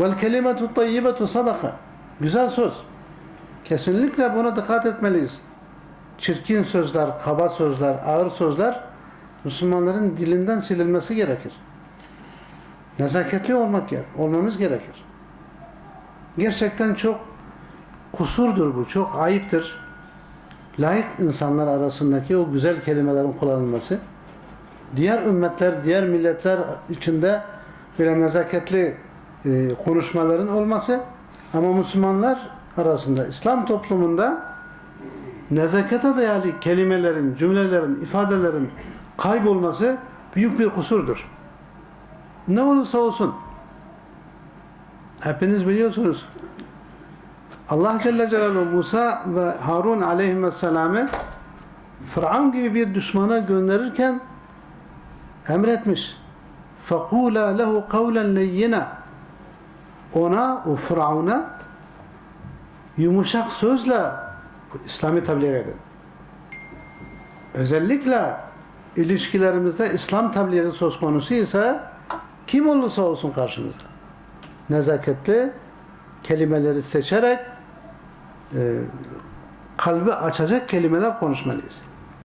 Vel kelimetu tayyibetu sadaka. Güzel söz. Kesinlikle buna dikkat etmeliyiz. Çirkin sözler, kaba sözler, ağır sözler Müslümanların dilinden silinmesi gerekir. Nezaketli olmak ger- olmamız gerekir. Gerçekten çok kusurdur bu, çok ayıptır. Layık insanlar arasındaki o güzel kelimelerin kullanılması, diğer ümmetler, diğer milletler içinde böyle nezaketli e, konuşmaların olması ama Müslümanlar arasında, İslam toplumunda nezakete dayalı kelimelerin, cümlelerin, ifadelerin kaybolması büyük bir kusurdur. Ne olursa olsun hepiniz biliyorsunuz Allah Celle Celaluhu Musa ve Harun aleyhisselam'ı Fıraun gibi bir düşmana gönderirken emretmiş. فَقُولَا لَهُ قَوْلًا لَيِّنَا ona, o Fıraun'a yumuşak sözle İslam'ı tebliğ edin. Özellikle ilişkilerimizde İslam tebliği söz konusu ise kim olursa olsun karşımızda nezaketli kelimeleri seçerek e, kalbi açacak kelimeler konuşmalıyız.